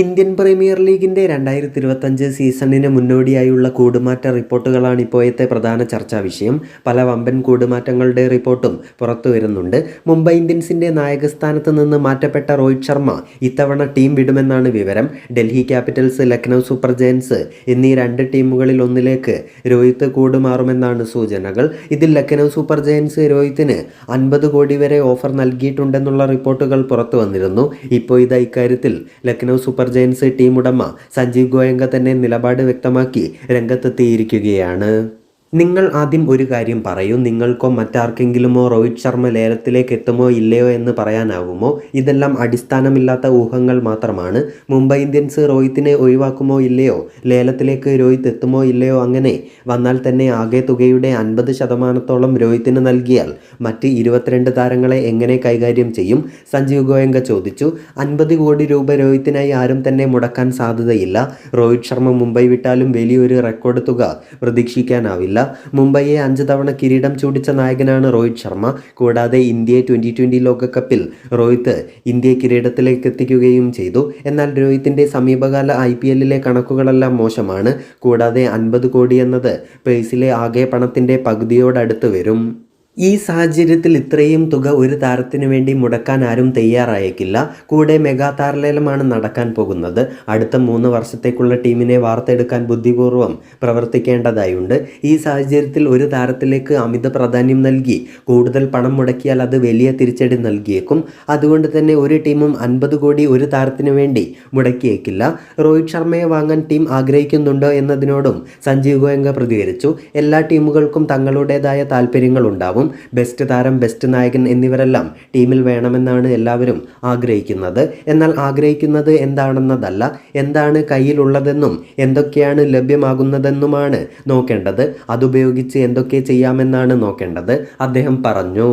Indian premier ലീഗിന്റെ രണ്ടായിരത്തി ഇരുപത്തഞ്ച് സീസണിന് മുന്നോടിയായുള്ള കൂടുമാറ്റ റിപ്പോർട്ടുകളാണ് ഇപ്പോഴത്തെ പ്രധാന ചർച്ചാ വിഷയം. പല വമ്പൻ കൂടുമാറ്റങ്ങളുടെ റിപ്പോർട്ടും പുറത്തു വരുന്നുണ്ട്. മുംബൈ ഇന്ത്യൻസിന്റെ നായകസ്ഥാനത്ത് നിന്ന് മാറ്റപ്പെട്ട രോഹിത് ശർമ്മ ഇത്തവണ ടീം വിടുമെന്നാണ് വിവരം. Delhi Capitals Lucknow Super Giants എന്നീ രണ്ട് ടീമുകളിൽ ഒന്നിലേക്ക് രോഹിത് കൂടുമാറുമെന്നാണ് സൂചനകൾ. ഇതിൽ ലക്നൗ സൂപ്പർ ജയൻസ് രോഹിത്തിന് അൻപത് കോടി വരെ ഓഫർ നൽകിയിട്ടുണ്ടെന്നുള്ള റിപ്പോർട്ടുകൾ പുറത്തു വന്നിരുന്നു. ഇപ്പോൾ ഇതാ ഇക്കാര്യത്തിൽ ലക്നൗ സൂപ്പർ ജയൻസ് ടീം ഉടമ സഞ്ജീവ് ഗോയങ്ക തന്നെ നിലപാട് വ്യക്തമാക്കി രംഗത്തെത്തിയിരിക്കുകയാണ്. നിങ്ങൾ ആദ്യം ഒരു കാര്യം പറയൂ. നിങ്ങൾക്കോ മറ്റാർക്കെങ്കിലുമോ രോഹിത് ശർമ്മ ലേലത്തിലേക്ക് എത്തുമോ ഇല്ലയോ എന്ന് പറയാനാവുമോ? ഇതെല്ലാം അടിസ്ഥാനമില്ലാത്ത ഊഹങ്ങൾ മാത്രമാണ്. മുംബൈ ഇന്ത്യൻസ് രോഹിത്തിനെ ഒഴിവാക്കുമോ ഇല്ലയോ? ലേലത്തിലേക്ക് രോഹിത് എത്തുമോ ഇല്ലയോ അങ്ങനെ? വന്നാൽ തന്നെ ആകെ തുകയുടെ അൻപത് ശതമാനത്തോളം രോഹിത്തിന് നൽകിയാൽ മറ്റ് ഇരുപത്തിരണ്ട് താരങ്ങളെ എങ്ങനെ കൈകാര്യം ചെയ്യും? സഞ്ജീവ് ഗോയങ്ക ചോദിച്ചു. അൻപത് കോടി രൂപ രോഹിത്തിനായി ആരും തന്നെ മുടക്കാൻ സാധ്യതയില്ല. രോഹിത് ശർമ്മ മുംബൈ വിട്ടാലും വലിയൊരു റെക്കോർഡ് തുക പ്രതീക്ഷിക്കാനാവില്ല. മുംബൈയെ അഞ്ച് തവണ കിരീടം ചൂടിച്ച നായകനാണ് രോഹിത് ശർമ്മ. കൂടാതെ ഇന്ത്യയെ ട്വന്റി ട്വന്റി ലോകകപ്പിൽ രോഹിത് ഇന്ത്യയെ കിരീടത്തിലേക്ക് എത്തിക്കുകയും ചെയ്തു. എന്നാൽ രോഹിത്തിന്റെ സമീപകാല ഐ പി എല്ലിലെ കണക്കുകളെല്ലാം മോശമാണ്. കൂടാതെ അൻപത് കോടി എന്നത് പേഴ്സിലെ ആകെ പണത്തിന്റെ പകുതിയോടടുത്ത് വരും. ഈ സാഹചര്യത്തിൽ ഇത്രയും തുക ഒരു താരത്തിനു വേണ്ടി മുടക്കാൻ ആരും തയ്യാറായേക്കില്ല. കൂടെ മെഗാ താരലേലമാണ് നടക്കാൻ പോകുന്നത്. അടുത്ത മൂന്ന് വർഷത്തേക്കുള്ള ടീമിനെ വാർത്തെടുക്കാൻ ബുദ്ധിപൂർവം പ്രവർത്തിക്കേണ്ടതായുണ്ട്. ഈ സാഹചര്യത്തിൽ ഒരു താരത്തിലേക്ക് അമിത പ്രാധാന്യം നൽകി കൂടുതൽ പണം മുടക്കിയാൽ അത് വലിയ തിരിച്ചടി നൽകിയേക്കും. അതുകൊണ്ട് തന്നെ ഒരു ടീമും അൻപത് കോടി ഒരു താരത്തിനു വേണ്ടി മുടക്കിയേക്കില്ല. രോഹിത് ശർമ്മയെ വാങ്ങാൻ ടീം ആഗ്രഹിക്കുന്നുണ്ടോ എന്നതിനോടും സഞ്ജീവ് ഗോയങ്ക പ്രതികരിച്ചു. എല്ലാ ടീമുകൾക്കും തങ്ങളുടേതായ താല്പര്യങ്ങൾ ഉണ്ടാവും ബെസ്റ്റ് താരം ബെസ്റ്റ് നായകൻ എന്നിവരെല്ലാം ടീമിൽ വേണമെന്നാണ് എല്ലാവരും ആഗ്രഹിക്കുന്നത്. എന്നാൽ ആഗ്രഹിക്കുന്നത് എന്താണെന്നതല്ല എന്താണ് കയ്യിലുള്ളതെന്നും എന്തൊക്കെയാണ് ലഭ്യമാകുന്നതെന്നുമാണ് നോക്കേണ്ടത്. അതുപയോഗിച്ച് എന്തൊക്കെ ചെയ്യാമെന്നാണ് നോക്കേണ്ടത്. അദ്ദേഹം പറഞ്ഞു